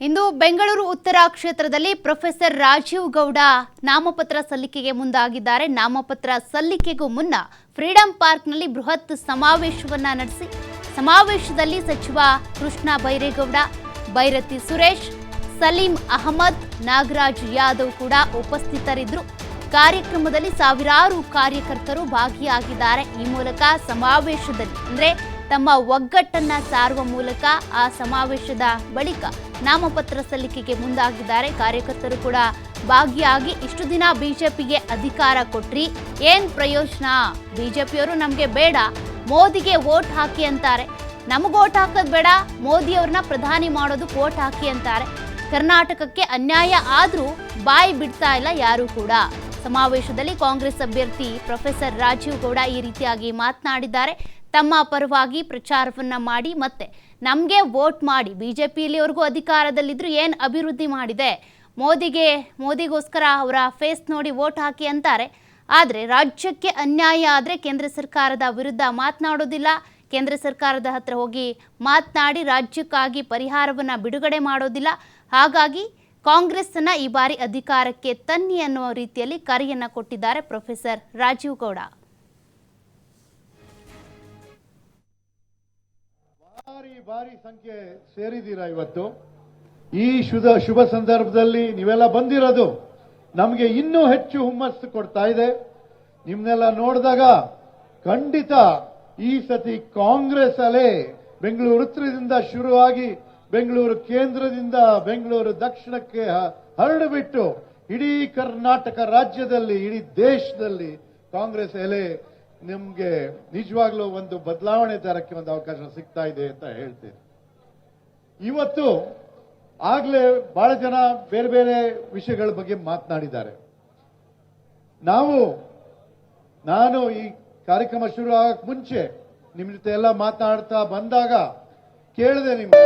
ಇಂದು ಬೆಂಗಳೂರು ಉತ್ತರ ಕ್ಷೇತ್ರದಲ್ಲಿ ಪ್ರೊಫೆಸರ್ ರಾಜೀವ್ ಗೌಡ ನಾಮಪತ್ರ ಸಲ್ಲಿಕೆಗೆ ಮುಂದಾಗಿದ್ದಾರೆ. ನಾಮಪತ್ರ ಸಲ್ಲಿಕೆಗೂ ಮುನ್ನ ಫ್ರೀಡಂ ಪಾರ್ಕ್ನಲ್ಲಿ ಬೃಹತ್ ಸಮಾವೇಶವನ್ನ ನಡೆಸಿ, ಸಮಾವೇಶದಲ್ಲಿ ಸಚಿವ ಕೃಷ್ಣ ಬೈರೇಗೌಡ, ಬೈರತಿ ಸುರೇಶ್, ಸಲೀಂ ಅಹಮದ್, ನಾಗರಾಜ್ ಯಾದವ್ ಕೂಡ ಉಪಸ್ಥಿತರಿದ್ದರು. ಕಾರ್ಯಕ್ರಮದಲ್ಲಿ ಸಾವಿರಾರು ಕಾರ್ಯಕರ್ತರು ಭಾಗಿಯಾಗಿದ್ದಾರೆ. ಈ ಮೂಲಕ ಸಮಾವೇಶದಲ್ಲಿ ಅಂದ್ರೆ ತಮ್ಮ ಒಗ್ಗಟ್ಟನ್ನ ಸಾರುವ ಮೂಲಕ ಆ ಸಮಾವೇಶದ ಬಳಿಕ ನಾಮಪತ್ರ ಸಲ್ಲಿಕೆಗೆ ಮುಂದಾಗಿದ್ದಾರೆ. ಕಾರ್ಯಕರ್ತರು ಕೂಡ ಭಾಗಿಯಾಗಿ ಇಷ್ಟು ದಿನ ಬಿಜೆಪಿಗೆ ಅಧಿಕಾರ ಕೊಟ್ರಿ. ಏನ್ ಪ್ರಯೋಜನ? ಬಿಜೆಪಿಯವರು ನಮಗೆ ಬೇಡ, ಮೋದಿಗೆ ವೋಟ್ ಹಾಕಿ ಅಂತಾರೆ. ನಮಗೆ ಓಟ್ ಹಾಕೋದು ಬೇಡ, ಮೋದಿಯವ್ರನ್ನ ಪ್ರಧಾನಿ ಮಾಡೋದಕ್ಕೆ ವೋಟ್ ಹಾಕಿ ಅಂತಾರೆ. ಕರ್ನಾಟಕಕ್ಕೆ ಅನ್ಯಾಯ ಆದ್ರೂ ಬಾಯಿ ಬಿಡ್ತಾ ಇಲ್ಲ ಯಾರು ಕೂಡ. ಸಮಾವೇಶದಲ್ಲಿ ಕಾಂಗ್ರೆಸ್ ಅಭ್ಯರ್ಥಿ ಪ್ರೊಫೆಸರ್ ರಾಜೀವ್ ಗೌಡ ಈ ರೀತಿಯಾಗಿ ಮಾತನಾಡಿದ್ದಾರೆ. ತಮ್ಮ ಪರವಾಗಿ ಪ್ರಚಾರವನ್ನ ಮಾಡಿ ಮತ್ತೆ ನಮಗೆ ವೋಟ್ ಮಾಡಿ ಬಿಜೆಪಿಯಲ್ಲಿವರೆಗೂ ಅಧಿಕಾರದಲ್ಲಿದ್ರು ಏನು ಅಭಿವೃದ್ಧಿ ಮಾಡಿದೆ? ಮೋದಿಗೆ, ಮೋದಿಗೋಸ್ಕರ ಅವರ ಫೇಸ್ ನೋಡಿ ವೋಟ್ ಹಾಕಿ ಅಂತಾರೆ. ಆದರೆ ರಾಜ್ಯಕ್ಕೆ ಅನ್ಯಾಯ ಆದರೆ ಕೇಂದ್ರ ಸರ್ಕಾರದ ವಿರುದ್ಧ ಮಾತನಾಡೋದಿಲ್ಲ. ಕೇಂದ್ರ ಸರ್ಕಾರದ ಹತ್ರ ಹೋಗಿ ಮಾತನಾಡಿ ರಾಜ್ಯಕ್ಕಾಗಿ ಪರಿಹಾರವನ್ನು ಬಿಡುಗಡೆ ಮಾಡೋದಿಲ್ಲ. ಹಾಗಾಗಿ ಕಾಂಗ್ರೆಸ್ಸನ್ನು ಈ ಬಾರಿ ಅಧಿಕಾರಕ್ಕೆ ತನ್ನಿ ಅನ್ನುವ ರೀತಿಯಲ್ಲಿ ಕರೆಯನ್ನ ಕೊಟ್ಟಿದ್ದಾರೆ ಪ್ರೊಫೆಸರ್ ರಾಜೀವ್ ಗೌಡ. ಭಾರಿ ಸಂಖ್ಯೆ ಸೇರಿದ್ದೀರಾ ಇವತ್ತು? ಈ ಶುಭ ಶುಭ ಸಂದರ್ಭದಲ್ಲಿ ನೀವೆಲ್ಲ ಬಂದಿರೋದು ನಮಗೆ ಇನ್ನೂ ಹೆಚ್ಚು ಹುಮ್ಮಸ್ಸು ಕೊಡ್ತಾ ಇದೆ. ನಿಮ್ನೆಲ್ಲ ನೋಡಿದಾಗ ಖಂಡಿತ ಈ ಸತಿ ಕಾಂಗ್ರೆಸ್ ಅಲೆ ಬೆಂಗಳೂರು ಉತ್ತರದಿಂದ ಶುರುವಾಗಿ ಬೆಂಗಳೂರು ಕೇಂದ್ರದಿಂದ ಬೆಂಗಳೂರು ದಕ್ಷಿಣಕ್ಕೆ ಹರಡಿಬಿಟ್ಟು ಇಡೀ ಕರ್ನಾಟಕ ರಾಜ್ಯದಲ್ಲಿ, ಇಡೀ ದೇಶದಲ್ಲಿ ಕಾಂಗ್ರೆಸ್ ಎಲೆ ನಿಮ್ಗೆ ನಿಜವಾಗ್ಲೂ ಒಂದು ಬದಲಾವಣೆ ತರಕ್ಕೆ ಒಂದು ಅವಕಾಶ ಸಿಗ್ತಾ ಇದೆ ಅಂತ ಹೇಳ್ತೇನೆ. ಇವತ್ತು ಆಗ್ಲೇ ಬಹಳ ಜನ ಬೇರೆ ಬೇರೆ ವಿಷಯಗಳ ಬಗ್ಗೆ ಮಾತನಾಡಿದ್ದಾರೆ. ನಾವು, ನಾನು ಈ ಕಾರ್ಯಕ್ರಮ ಶುರು ಆಗಕ್ ಮುಂಚೆ ನಿಮ್ ಜೊತೆ ಎಲ್ಲ ಮಾತನಾಡ್ತಾ ಬಂದಾಗ ಕೇಳಿದೆ ನಿಮ್ಗೆ,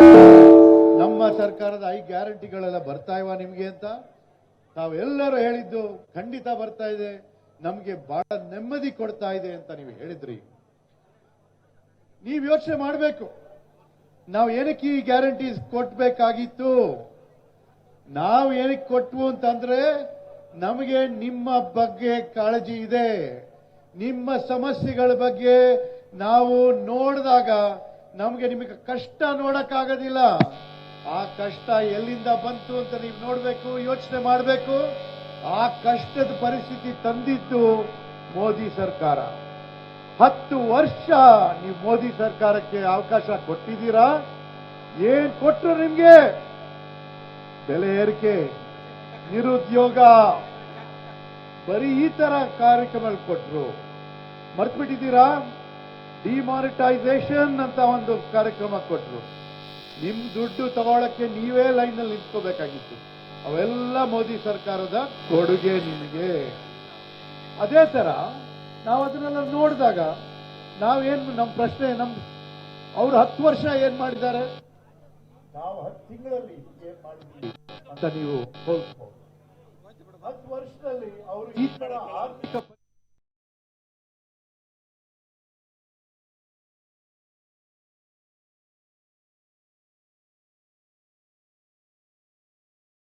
ನಮ್ಮ ಸರ್ಕಾರದ ಐ ಗ್ಯಾರಂಟಿಗಳೆಲ್ಲ ಬರ್ತಾ ಇವ ನಿಮ್ಗೆ ಅಂತ? ನಾವೆಲ್ಲರೂ ಹೇಳಿದ್ದು ಖಂಡಿತ ಬರ್ತಾ ಇದೆ. ನಮ್ಗೆ ಬಹಳ ನೆಮ್ಮದಿ ಕೊಡ್ತಾ ಇದೆ ಅಂತ ನೀವು ಹೇಳಿದ್ರಿ. ನೀವು ಯೋಚನೆ ಮಾಡಬೇಕು. ನಾವು ಏನಕ್ಕೆ ಈ ಗ್ಯಾರಂಟೀಸ್ ಕೊಟ್ಬೇಕಾಗಿತ್ತು? ನಾವು ಏನಕ್ಕೆ ಕೊಟ್ವು ಅಂತಂದ್ರೆ, ನಮಗೆ ನಿಮ್ಮ ಬಗ್ಗೆ ಕಾಳಜಿ ಇದೆ. ನಿಮ್ಮ ಸಮಸ್ಯೆಗಳ ಬಗ್ಗೆ ನಾವು ನೋಡಿದಾಗ ನಮಗೆ ನಿಮಗೆ ಕಷ್ಟ ನೋಡಕ್ಕಾಗೋದಿಲ್ಲ. ಆ ಕಷ್ಟ ಎಲ್ಲಿಂದ ಬಂತು ಅಂತ ನೀವು ನೋಡಬೇಕು, ಯೋಚನೆ ಮಾಡಬೇಕು. ಆ ಕಷ್ಟದ ಪರಿಸ್ಥಿತಿ ತಂದಿದ್ದು ಮೋದಿ ಸರ್ಕಾರ. ಹತ್ತು ವರ್ಷ ನೀವು ಮೋದಿ ಸರ್ಕಾರಕ್ಕೆ ಅವಕಾಶ ಕೊಟ್ಟಿದ್ದೀರಾ? ಏನ್ ಕೊಟ್ಟರು ನಿಮ್ಗೆ? ಬೆಲೆ ಏರಿಕೆ, ನಿರುದ್ಯೋಗ. ಬರೀ ಈ ತರ ಕಾರ್ಯಕ್ರಮಗಳು ಕೊಟ್ರು. ಮರ್ತ್ಬಿಟ್ಟಿದ್ದೀರಾ? ಡಿಮಾನಿಟೈಸೇಷನ್ ಅಂತ ಒಂದು ಕಾರ್ಯಕ್ರಮ ಕೊಟ್ರು. ನಿಮ್ ದುಡ್ಡು ತಗೊಳಕ್ಕೆ ನೀವೇ ಲೈನ್ನಲ್ಲಿ ನಿಂತ್ಕೋಬೇಕಾಗಿತ್ತು. ಅವೆಲ್ಲ ಮೋದಿ ಸರ್ಕಾರದ ಕೊಡುಗೆ ನಿಮಗೆ. ಅದೇ ತರ ನಾವು ಅದನ್ನೆಲ್ಲ ನೋಡಿದಾಗ ನಾವೇನ್ ನಮ್ಮ ಪ್ರಶ್ನೆ, ನಮ್ ಅವ್ರು ಹತ್ತು ವರ್ಷ ಏನ್ ಮಾಡಿದ್ದಾರೆ? ನಾವು ಹತ್ತು ತಿಂಗಳಲ್ಲಿ ಏನ್ ಮಾಡಿದ್ವಿ ಅಂತ ನೀವು ಹೋಲಿಸ್ಬೋದು ಹತ್ತು ವರ್ಷದಲ್ಲಿ ಅವರು ಈ ತರ ಆರ್ಥಿಕ